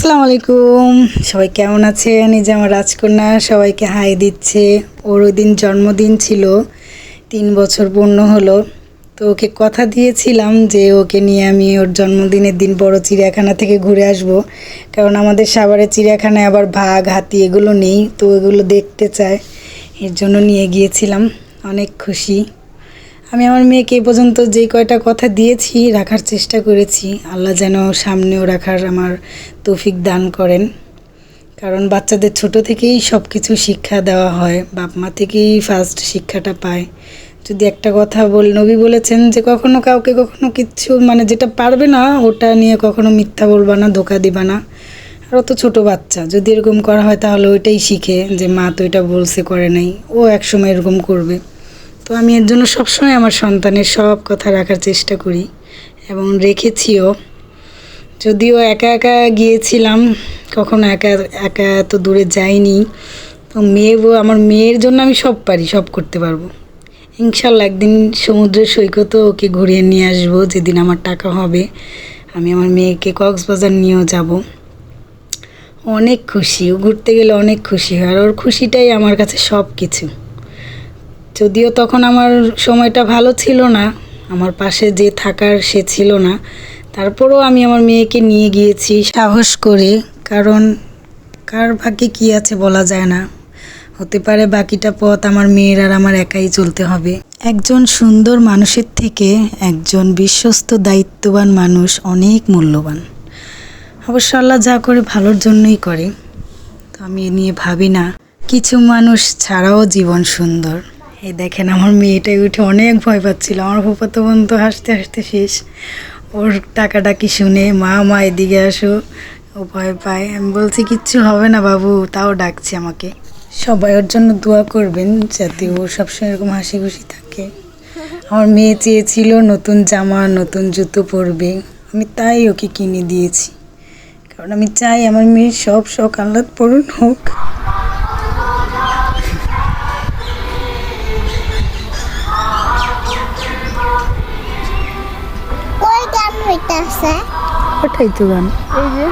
আসসালামু আলাইকুম। সবাই কেমন আছেন? এই যে আমার রাজকন্যা সবাইকে হাই দিচ্ছে। ওর ওই দিন জন্মদিন ছিল। তিন বছর পূর্ণ হলো। তো ওকে কথা দিয়েছিলাম যে ওকে নিয়ে আমি ওর জন্মদিনের দিন বড় চিড়িয়াখানা থেকে ঘুরে আসব। কারণ আমাদের সাভারের চিড়িয়াখানায় আবার বাঘ, হাতি এগুলো নেই। তো এগুলো দেখতে চায়। এর জন্য নিয়ে গিয়েছিলাম। অনেক খুশি। আমি আমার মেয়েকে এ পর্যন্ত যে কয়টা কথা দিয়েছি, রাখার চেষ্টা করেছি। আল্লাহ যেন সামনেও রাখার আমার তৌফিক দান করেন। কারণ বাচ্চাদের ছোট থেকেই সব কিছু শিক্ষা দেওয়া হয়। বাপ মা থেকেই ফার্স্ট শিক্ষাটা পায়। যদি একটা কথা বল, নবী বলেছেন যে কখনো কাউকে কখনো কিছু মানে যেটা পারবে না, ওটা নিয়ে কখনো মিথ্যা বলবা না, ধোকা দিবা না। আর ও তো ছোটো বাচ্চা, যদি এরকম করা হয় তাহলে ওইটাই শিখে যে মা তো এটা বলছে, করে নাই। ও একসময় এরকম করবে। তো আমি এর জন্য সবসময় আমার সন্তানের সব কথা রাখার চেষ্টা করি এবং রেখেছিও। যদিও একা একা গিয়েছিলাম, কখনো একা একা এত দূরে যাইনি। তো মেয়ে আমার মেয়ের জন্য আমি সব পারি, সব করতে পারব। ইনশাল্লাহ একদিন সমুদ্রের সৈকতও ওকে ঘুরিয়ে নিয়ে আসব, যেদিন আমার টাকা হবে। আমি আমার মেয়েকে কক্সবাজার নিয়েও যাব। অনেক খুশি, ও ঘুরতে গেলে অনেক খুশি হয়, আর ওর খুশিটাই আমার কাছে সব কিছু যদিও তখন আমার সময়টা ভালো ছিল না, আমার পাশে যে থাকার সে ছিল না। তারপরেও আমি আমার মেয়েকে নিয়ে গিয়েছি সাহস করে, কারণ কার ভাগ্যে কী আছে বলা যায় না। হতে পারে বাকিটা পথ আমার মেয়ের আর আমার একাই চলতে হবে। একজন সুন্দর মানুষের থেকে একজন বিশ্বস্ত দায়িত্ববান মানুষ অনেক মূল্যবান। অবশ্য আল্লাহ যা করে ভালোর জন্যই করে। তো আমি এ নিয়ে ভাবি না, কিছু মানুষ ছাড়াও জীবন সুন্দর। এই দেখেন, আমার মেয়েটাই উঠে অনেক ভয় পাচ্ছিল। আমার ফুপাতো বোন তো হাসতে হাসতে শেষ। ওর টাকাটাকি শুনে, মা মা, এদিকে আসো। ও ভয় পায়। আমি বলছি, কিচ্ছু হবে না বাবু, তাও ডাকছে আমাকে। সবাই ওর জন্য দোয়া করবেন যাতে ও সবসময় এরকম হাসি খুশি থাকে। আমার মেয়ে চেয়েছিল নতুন জামা, নতুন জুতো পরবে। আমি তাই ওকে কিনে দিয়েছি। কারণ আমি চাই আমার মেয়ের সব শখ আহ্লাদ পূরণ হোক। কই গান হইতাছে ওটাই তো গান এই যে